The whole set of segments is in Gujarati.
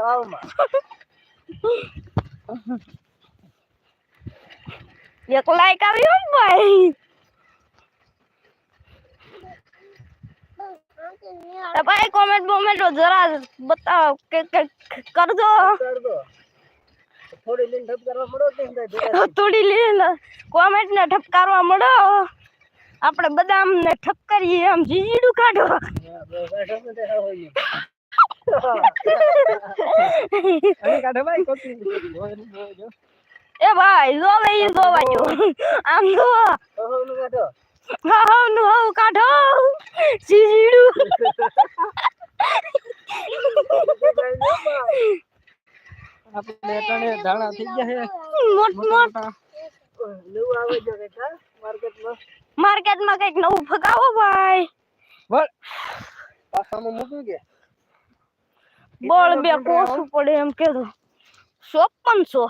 તાવમાં એક લાઈક આવ્યો ને ભાઈ તો ભાઈ કોમેન્ટ બોમેન્ટ જરા બતાવો કે કે કરજો કર દો થોડી લીન ઠપ કરવા મળો તો એમ થાય ભેગા થોડી લીન કોમેન્ટ ને ઠપકારવા મળો આપણે બદામ ને ઠપકારીએ આમ જીજીડું કાઢો કાઢો જો એ ભાઈ જોવે ઈ જોવા જો આમ જો. કાઢો હા હા નું હા કાઢો. જીજીડું આપણે અટાણે ધાણા થઈ ગયા મોટ મોટ. નવું આવે જો કે માર્કેટમાં માર્કેટમાં કંઈક નવું ફગાવો, ભાઈ. બોલ. પાસામાં મૂક્યું બોલ બે કોસું પડે એમ કેતો ચોપનસો.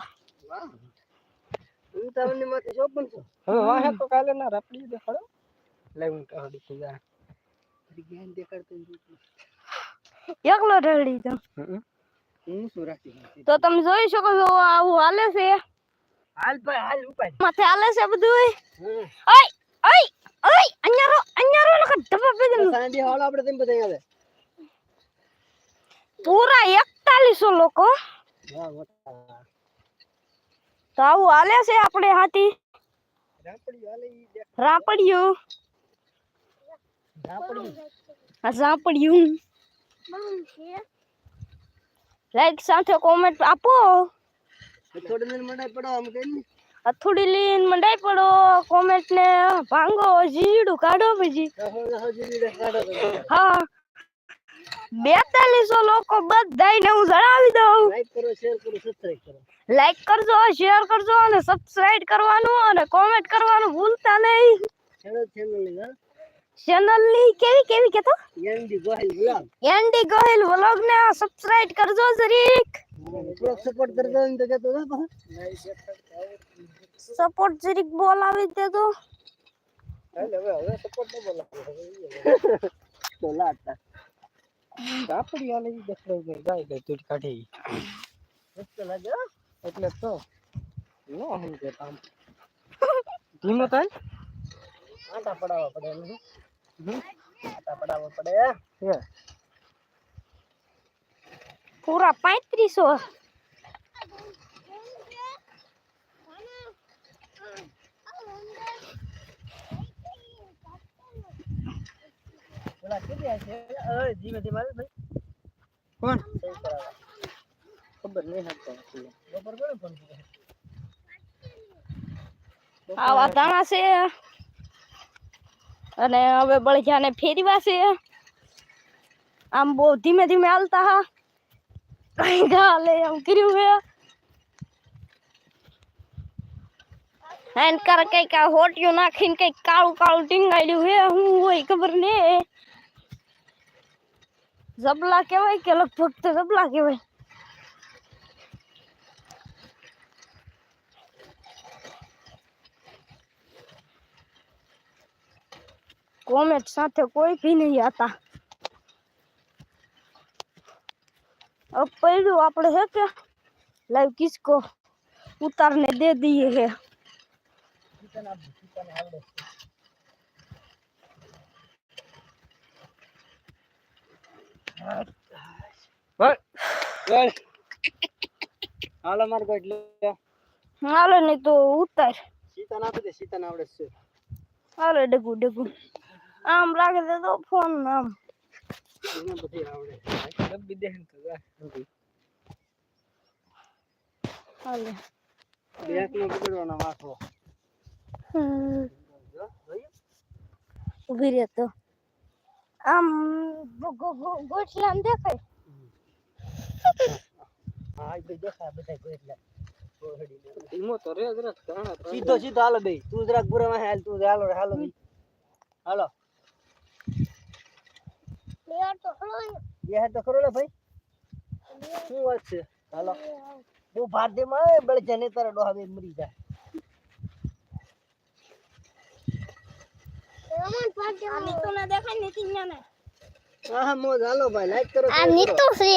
ઉતાવળની માંથી ચોપન છો હવે વાહે તો કાલે ના રાપડી દેખાડો લે હું કાઢી તો જા. જ્ઞાન દેખાડતો એકલો ઢળી તો હું શું તો તમે જોઈ શકો છો આવું હાલે છે. હાલ ભાઈ હાલ ઉપાય. માથે હાલે છે બધું હમ. ઓય ઓય ઓય અન્યારો અન્યારો લખ ધબા પે તો હાલ આપણે તેમ બધા આવે પૂરા એકતાલીસો લોકો વાહ મોટા તો આવું હાલે છે આપણે હાથી રાપડી હાલે ઈ દેખ રાપડિયું રાપડી આ સાંપડિયું લાઈક સાથે કોમેન્ટ આપો થોડી દિન મંડાઈ પડો આમ કઈ નહીં અથોડી લીન મંડાઈ પડો કોમેન્ટ ને ભાંગો જીડું કાઢો પછી દહો દહો જીબી દેખાડો તો હા બેતાલીસો લોકો બધાને હું જણાવી દઉં. લાઈક કરો શેર કરો સબસ્ક્રાઇબ કરો. લાઈક કરજો શેર કરજો અને સબસ્ક્રાઇબ કરવાનું અને કોમેન્ટ કરવાનું ભૂલતા નહીં. ચેનલ ચેનલની ચેનલની કેવી કેવી કેતો? ND Gohil vlog. ND Gohil vlog ને સબસ્ક્રાઇબ કરજો જરીક. સપોર્ટ કરજો ને તો કેતો સપોર્ટ જરીક બોલાવી દેજો. હાલ હવે હવે સપોર્ટ ન બોલો તો લાટતા કાપડી હાલે ઈ દેખાડો કે ગાય ગઈ તું કાઢી. મસ્ત લાગે. એટલે તો નો કે કામ. ધીમો થાય આટા પડાવવા પડે એમ આટા પડાવવા પડે. પૂરા પાંત્રીસો. કોણ સહી કરાવવા ખબર નહીં હકતો બપોર કોને ફોન કર્યો આવા દાણા છે અને હવે બળજાને ફેરવા છે આમ બહુ ધીમે ધીમે હાલતા હા કઈ ગાલે એમ કર્યું હે એન કર કઈક આ હોટિયું નાખીને કઈક કાળું કાળું ટીંગાડ્યું હે હું હોય ખબર ને જબલા કહેવાય કે લગભગ તો જબલા કહેવાય કોમેન્ટ સાથે કોઈ भी नहीं आता अब પડ્યું આપણે હે કે લાઈવ કિસકો ઉતારને દે દીએ હે હાલો માર એટલે હાલો નહીં તો ઉતાર. સીતા ના દે સીતા ના આવડે છે. હાલો ડગુ ડગુ. આમ લાગે છે તો ફોન આમ. એને બધી આવડે. ડબ્બી દે ને તો હાલે. બેક નો માથો. ઊભી જો રહે તો. આમ ગો- ગો- ગો- ગોઠલામ દેખાય. હા એ દેખાય બધા એટલે ધીમો તો રે જરાક સીધો સીધો હાલો બે તું જરાક બુરા માં હાલ તું હાલો હાલો બે હાલો. બે હાથ તો ખરો લે ભાઈ. શું વાત છે? હાલો. બહુ ભાર દે માં બળે જને તારા ડોહા બે મરી જાય. આ નીતુ ને દેખાય નીતિન ને હા હા મોજ. હાલો ભાઈ લાઈક કરો આ share કરો. નીતુ છે.